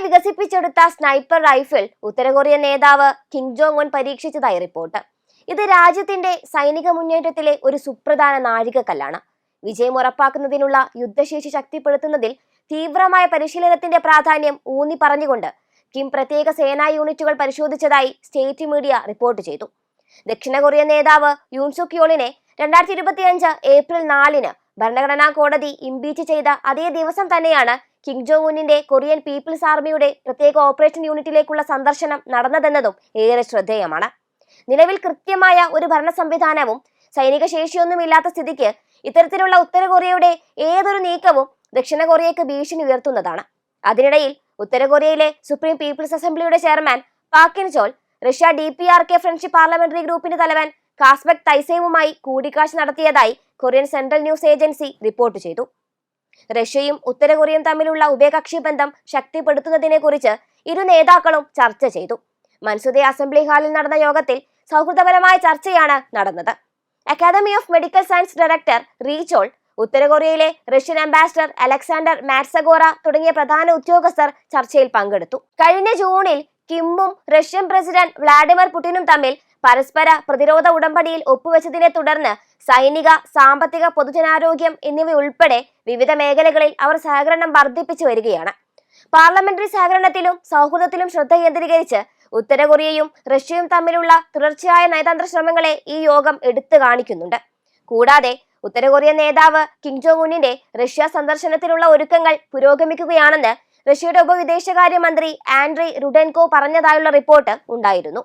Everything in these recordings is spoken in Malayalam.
സ്വന്തമായി വികസിപ്പിച്ചെടുത്ത സ്നൈപ്പർ റൈഫിൾ ഉത്തര കൊറിയൻ നേതാവ് കിം ജോങ് ഉൻ പരീക്ഷിച്ചതായി റിപ്പോർട്ട്. ഇത് രാജ്യത്തിന്റെ സൈനിക മുന്നേറ്റത്തിലെ ഒരു സുപ്രധാന നാഴികക്കല്ലാണ്. വിജയം ഉറപ്പാക്കുന്നതിനുള്ള യുദ്ധശേഷി ശക്തിപ്പെടുത്തുന്നതിൽ തീവ്രമായ പരിശീലനത്തിന്റെ പ്രാധാന്യം ഊന്നി പറഞ്ഞുകൊണ്ട് കിം പ്രത്യേക സേനാ യൂണിറ്റുകൾ പരിശോധിച്ചതായി സ്റ്റേറ്റ് മീഡിയ റിപ്പോർട്ട് ചെയ്തു. ദക്ഷിണ കൊറിയൻ നേതാവ് യൂൺസുക് യോളിനെ രണ്ടായിരത്തി ഇരുപത്തിയഞ്ച് ഏപ്രിൽ നാലിന് ഭരണഘടനാ കോടതി ഇംപീച്ച് ചെയ്ത അതേ ദിവസം തന്നെയാണ് കിം ജോങ് ഉന്നിന്റെ കൊറിയൻ പീപ്പിൾസ് ആർമിയുടെ പ്രത്യേക ഓപ്പറേഷൻ യൂണിറ്റിലേക്കുള്ള സന്ദർശനം നടന്നതെന്നതും ഏറെ ശ്രദ്ധേയമാണ്. നിലവിൽ കൃത്യമായ ഒരു ഭരണ സംവിധാനവും സൈനിക ശേഷിയൊന്നുമില്ലാത്ത സ്ഥിതിക്ക് ഇത്തരത്തിലുള്ള ഉത്തര കൊറിയയുടെ ഏതൊരു നീക്കവും ദക്ഷിണ കൊറിയയ്ക്ക് ഭീഷണി ഉയർത്തുന്നതാണ്. അതിനിടയിൽ ഉത്തര കൊറിയയിലെ supreme people's അസംബ്ലിയുടെ chairman Pak In Chol Russia D P R K friendship parliamentary ഗ്രൂപ്പിന്റെ തലവൻ കാസ്ബെക് തൈസേവുമായി കൂടിക്കാഴ്ച നടത്തിയതായി Korean Central News Agency report ചെയ്തു. റഷ്യയും ഉത്തര കൊറിയയും തമ്മിലുള്ള ഉഭയകക്ഷി ബന്ധം ശക്തിപ്പെടുത്തുന്നതിനെ കുറിച്ച് ഇരു നേതാക്കളും ചർച്ച ചെയ്തു. മൻസുദെ അസംബ്ലി ഹാളിൽ നടന്ന യോഗത്തിൽ സൗഹൃദപരമായ ചർച്ചയാണ് നടന്നത്. Academy of medical science director റീചോൾ ഉത്തര കൊറിയയിലെ റഷ്യൻ അംബാസിഡർ അലക്സാണ്ടർ മാറ്റ്സഗോറ തുടങ്ങിയ പ്രധാന ഉദ്യോഗസ്ഥർ ചർച്ചയിൽ പങ്കെടുത്തു. കഴിഞ്ഞ ജൂണിൽ കിമ്മും റഷ്യൻ പ്രസിഡന്റ് വ്ളാഡിമിർ പുടിനും തമ്മിൽ പരസ്പര പ്രതിരോധ ഉടമ്പടിയിൽ ഒപ്പുവെച്ചതിനെ തുടർന്ന് സൈനിക സാമ്പത്തിക പൊതുജനാരോഗ്യം എന്നിവയുൾപ്പെടെ വിവിധ മേഖലകളിൽ അവർ സഹകരണം വർദ്ധിപ്പിച്ചു വരികയാണ്. പാർലമെന്ററി സഹകരണത്തിലും സൗഹൃദത്തിലും ശ്രദ്ധ കേന്ദ്രീകരിച്ച് ഉത്തര കൊറിയയും റഷ്യയും തമ്മിലുള്ള തുടർച്ചയായ നയതന്ത്ര ശ്രമങ്ങളെ ഈ യോഗം എടുത്തു കാണിക്കുന്നുണ്ട്. കൂടാതെ ഉത്തര കൊറിയൻ നേതാവ് കിം ജോങ് ഉന്നിന്റെ റഷ്യ സന്ദർശനത്തിലുള്ള ഒരുക്കങ്ങൾ പുരോഗമിക്കുകയാണെന്ന് റഷ്യയുടെ ഉപവിദേശകാര്യമന്ത്രി ആൻഡ്രി റുഡെൻകോ പറഞ്ഞതായുള്ള റിപ്പോർട്ട് ഉണ്ടായിരുന്നു.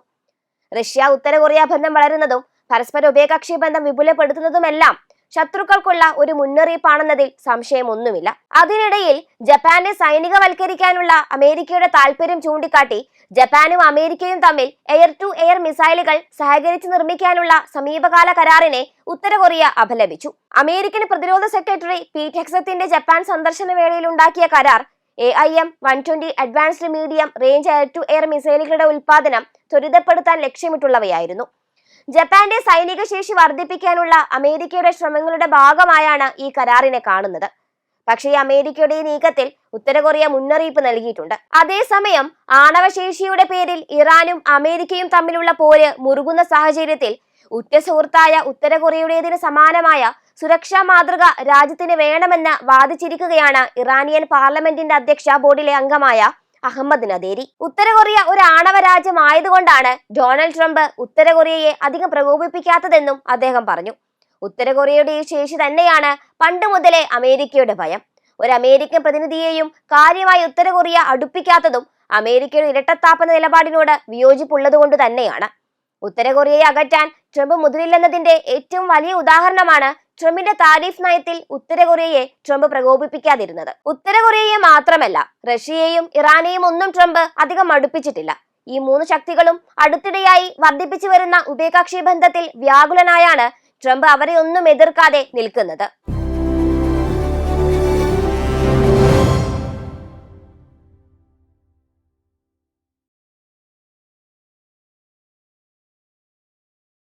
റഷ്യ ഉത്തര കൊറിയ ബന്ധം വളരുന്നതും പരസ്പര ഉഭയകക്ഷി ബന്ധം വിപുലപ്പെടുത്തുന്നതുമെല്ലാം ശത്രുക്കൾക്കുള്ള ഒരു മുന്നറിയിപ്പാണെന്നതിൽ സംശയമൊന്നുമില്ല. അതിനിടയിൽ ജപ്പാനെ സൈനികവൽക്കരിക്കാനുള്ള അമേരിക്കയുടെ താൽപര്യം ചൂണ്ടിക്കാട്ടി ജപ്പാനും അമേരിക്കയും തമ്മിൽ എയർ ടു എയർ മിസൈലുകൾ സഹകരിച്ച് നിർമ്മിക്കാനുള്ള സമീപകാല കരാറിനെ ഉത്തര കൊറിയ അപലപിച്ചു. അമേരിക്കൻ പ്രതിരോധ സെക്രട്ടറി പീറ്റ് ഹെക്സത്തിന്റെ ജപ്പാൻ സന്ദർശന വേളയിൽ ഉണ്ടാക്കിയ കരാർ A I M one twenty advanced medium range air to air മിസൈലുകളുടെ ഉൽപാദനം ത്വരിതപ്പെടുത്താൻ ലക്ഷ്യമിട്ടുള്ളവയായിരുന്നു. ജപ്പാന്റെ സൈനിക ശേഷി വർദ്ധിപ്പിക്കാനുള്ള അമേരിക്കയുടെ ശ്രമങ്ങളുടെ ഭാഗമായാണ് ഈ കരാറിനെ കാണുന്നത്. പക്ഷേ അമേരിക്കയുടെ ഈ നീക്കത്തിൽ ഉത്തര കൊറിയ മുന്നറിയിപ്പ് നൽകിയിട്ടുണ്ട്. അതേസമയം ആണവശേഷിയുടെ പേരിൽ ഇറാനും അമേരിക്കയും തമ്മിലുള്ള പോര് മുറുകുന്ന സാഹചര്യത്തിൽ ഉറ്റ സുഹൃത്തായ ഉത്തര കൊറിയയുടേതിന് സമാനമായ സുരക്ഷാ മാതൃക രാജ്യത്തിന് വേണമെന്ന് വാദിച്ചിരിക്കുകയാണ് ഇറാനിയൻ പാർലമെന്റിന്റെ അധ്യക്ഷ ബോർഡിലെ അംഗമായ അഹമ്മദ് നദേരി. ഉത്തര കൊറിയ ഒരു ആണവ രാജ്യമായതുകൊണ്ടാണ് ഡൊണാൾഡ് ട്രംപ് ഉത്തര കൊറിയയെ അധികം പ്രകോപിപ്പിക്കാത്തതെന്നും അദ്ദേഹം പറഞ്ഞു. ഉത്തര കൊറിയയുടെ ഈ ശേഷി തന്നെയാണ് പണ്ട് മുതലേ അമേരിക്കയുടെ ഭയം. ഒരു അമേരിക്കൻ പ്രതിനിധിയെയും കാര്യമായി ഉത്തര കൊറിയ അടുപ്പിക്കാത്തതും അമേരിക്കയുടെ ഇരട്ടത്താപ്പന നിലപാടിനോട് വിയോജിപ്പുള്ളതുകൊണ്ട് തന്നെയാണ്. ഉത്തര കൊറിയയെ അകറ്റാൻ ട്രംപ് മുതിരില്ലെന്നതിന്റെ ഏറ്റവും വലിയ ഉദാഹരണമാണ് ട്രംപിന്റെ താരിഫ് നയത്തിൽ ഉത്തര കൊറിയയെ ട്രംപ് പ്രകോപിപ്പിക്കാതിരുന്നത്. ഉത്തര കൊറിയയെ മാത്രമല്ല റഷ്യയെയും ഇറാനെയും ഒന്നും ട്രംപ് അധികം അടുപ്പിച്ചിട്ടില്ല. ഈ മൂന്ന് ശക്തികളും അടുത്തിടെയായി വർദ്ധിപ്പിച്ചു വരുന്ന ഉഭയകക്ഷി ബന്ധത്തിൽ വ്യാകുലനായാണ് ട്രംപ് അവരെ ഒന്നും എതിർക്കാതെ നിൽക്കുന്നത്.